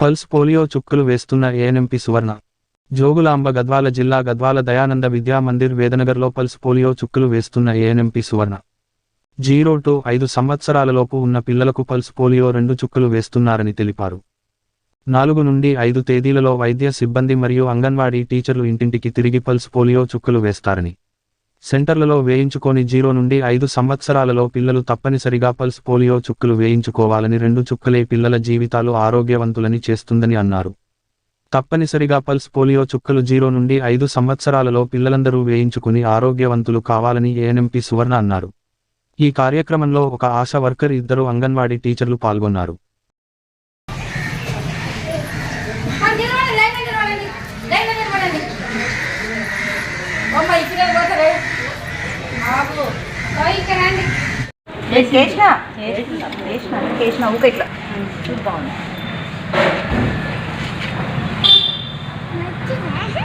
Pulse polio చుక్కలు వేస్తున్న ANM P సువర్ణ. జోగులాంబ గద్వాల జిల్లా గద్వాల దయానంద విద్యా మందిర్ వేదనగర్లో పల్స్ పోలియో చుక్కులు వేస్తున్న ఏఎన్ఎంపి సువర్ణ. జీరో టు ఐదు సంవత్సరాలలోపు ఉన్న పిల్లలకు పల్స్ పోలియో రెండు చుక్కులు వేస్తున్నారని తెలిపారు. నాలుగు నుండి ఐదు తేదీలలో వైద్య సిబ్బంది మరియు అంగన్వాడీ టీచర్లు ఇంటింటికి తిరిగి పల్స్ పోలియో చుక్కులు వేస్తారని. సెంటర్లలో వేయించుకొని జీరో నుండి ఐదు సంవత్సరాలలో పిల్లలు తప్పనిసరిగా పల్స్ పోలియో చుక్కులు వేయించుకోవాలని రెండు చుక్కలే పిల్లల జీవితాలు ఆరోగ్యవంతులని చేస్తుందని అన్నారు. తప్పనిసరిగా పల్స్ పోలియో చుక్కలు జీరో నుండి ఐదు సంవత్సరాలలో పిల్లలందరూ వేయించుకుని ఆరోగ్యవంతులు కావాలని ఏఎన్ఎంపి సువర్ణ అన్నారు. ఈ కార్యక్రమంలో ఒక ఆశా వర్కర్ ఇద్దరు అంగన్వాడీ టీచర్లు పాల్గొన్నారు. చేసిన చేసిన చేసిన చేసిన ఊక ఇట్లా. బాగుంది మూడు గంటలకు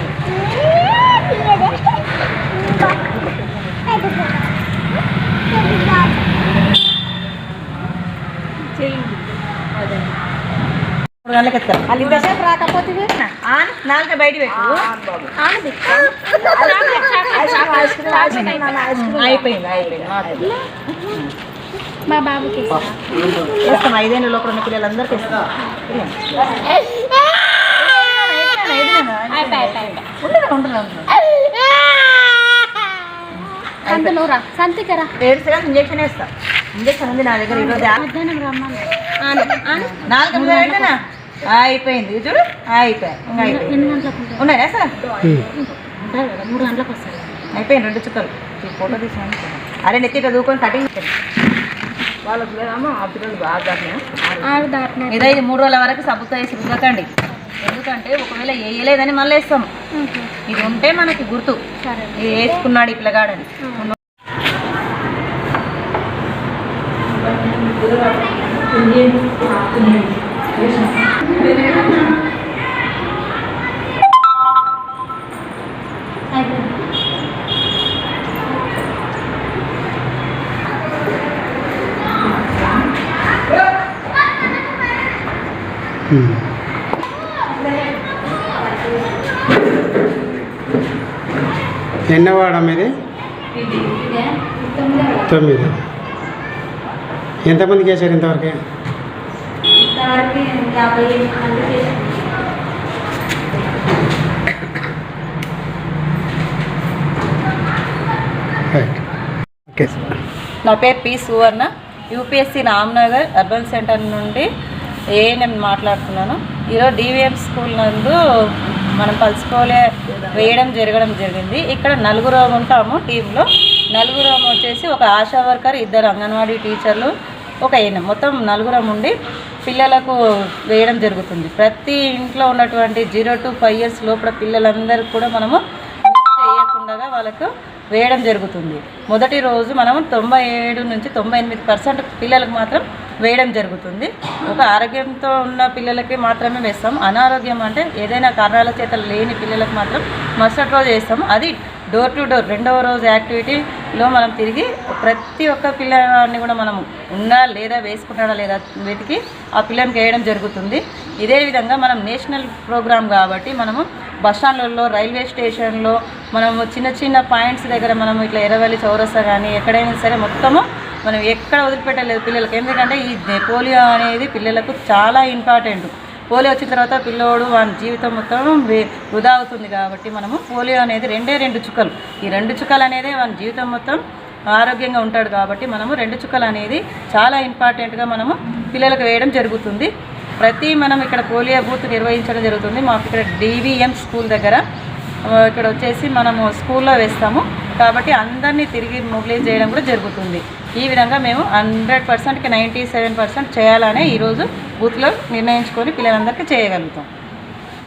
ఎత్తారు వాళ్ళు ఇంతసేపు రాకపోతే నాలుగు బయట పెట్టు అయిపోయింది అయిపోయింది మాకు. మా బాబుకి ఐదేళ్ళ లోపల ఉన్న పిల్లలందరికీ ఇస్తాం సంతికరా ఏడు సెకండ్ ఇంజక్షన్ వేస్తా. ఇంజక్షన్ ఉంది నా దగ్గర ఈరోజు. మధ్యాహ్నం రమ్మని నాలుగు ఎనిమిది అయిపోయినా? అయిపోయింది. చూడు. అయిపోయి ఇంకా అయిపోయింది ఎన్ని గంటలకు ఉంటుంది ఉన్నాయా? సార్. మూడు గంటలకు వస్తారు అయిపోయింది రెండు చుక్కలు. ఈ ఫోటో తీసాను అరే నెత్తి దూకొని కటింగ్ వాళ్ళకి లేదమ్మా ఆ పిల్లలు బాగా దాటినా ఆరు దాటిన ఇదే ఇది మూడు రోజుల వరకు సబ్బుతో వేసి రుద్దకండి ఎందుకంటే ఒకవేళ వేయలేదని మళ్ళీ వేస్తాం ఇది ఉంటే మనకి గుర్తు. సరే. ఇది వేసుకున్నాడు ఈ పిల్లగాడని. ఎన్నో వాడ మీది తొమ్మిది. ఎంతమందికి వేశారు ఇంతవరకు? ఓకే నా పేరు P Suvarna. UPSC Ramnagar urban centre నుండి ఏఎన్ఎం మాట్లాడుతున్నాను. ఈరోజు డివిఎం స్కూల్ నందు మనం పలుచుకోలే వేయడం జరగడం జరిగింది. ఇక్కడ నలుగురు ఉంటాము టీంలో. నలుగురం వచ్చేసి ఒక ఆశా వర్కర్ ఇద్దరు అంగన్వాడీ టీచర్లు ఒక ఏఎన్ఎం మొత్తం నలుగురం ఉండి పిల్లలకు వేయడం జరుగుతుంది. ప్రతి ఇంట్లో ఉన్నటువంటి జీరో టు ఫైవ్ ఇయర్స్ లోపల పిల్లలందరికీ కూడా మనము మిస్ చేయకుండా వాళ్ళకు వేయడం జరుగుతుంది. మొదటి రోజు మనం తొంభై ఏడు నుంచి తొంభై ఎనిమిది పర్సెంట్ పిల్లలకు మాత్రం వేయడం జరుగుతుంది. ఒక ఆరోగ్యంతో ఉన్న పిల్లలకి మాత్రమే వేస్తాం. అనారోగ్యం అంటే ఏదైనా కారణాల చేత లేని పిల్లలకు మాత్రం మరుసటి రోజు వేస్తాం అది డోర్ టు డోర్ రెండవ రోజు యాక్టివిటీలో మనం తిరిగి ప్రతి ఒక్క పిల్లవాడిని కూడా మనం ఉన్నా లేదా వేసుకుంటాడా లేదా వెతికి ఆ పిల్లలకి వేయడం జరుగుతుంది. ఇదే విధంగా మనం నేషనల్ ప్రోగ్రామ్ కాబట్టి మనము బస్ స్టాండ్లలో రైల్వే స్టేషన్లో మనము చిన్న చిన్న పాయింట్స్ దగ్గర మనం ఇట్లా ఎర్రవల్లి చౌరస్తా కానీ ఎక్కడైనా సరే మొత్తము మనం ఎక్కడ వదిలిపెట్టలేదు పిల్లలకి. ఎందుకంటే ఈ పోలియో అనేది పిల్లలకు చాలా ఇంపార్టెంట్. పోలియో వచ్చిన తర్వాత పిల్లోడు వాని జీవితం మొత్తం వృధా అవుతుంది కాబట్టి మనము పోలియో అనేది రెండే రెండు చుక్కలు. ఈ రెండు చుక్కలు అనేది వాని జీవితం మొత్తం ఆరోగ్యంగా ఉంటాడు కాబట్టి మనము రెండు చుక్కలు అనేది చాలా ఇంపార్టెంట్గా మనము పిల్లలకు వేయడం జరుగుతుంది. ప్రతి మనం ఇక్కడ పోలియో బూత్ నిర్వహించడం జరుగుతుంది. మాకు ఇక్కడ డివిఎం స్కూల్ దగ్గర ఇక్కడ వచ్చేసి మనము స్కూల్లో వేస్తాము. కాబట్టి అందరినీ తిరిగి మొబిలైజ్ చేయడం కూడా జరుగుతుంది. ఈ విధంగా మేము హండ్రెడ్ పర్సెంట్కి నైంటీ సెవెన్ పర్సెంట్ చేయాలనే ఈరోజు బూత్లో నిర్ణయించుకొని పిల్లలందరికీ చేయగలుగుతాం.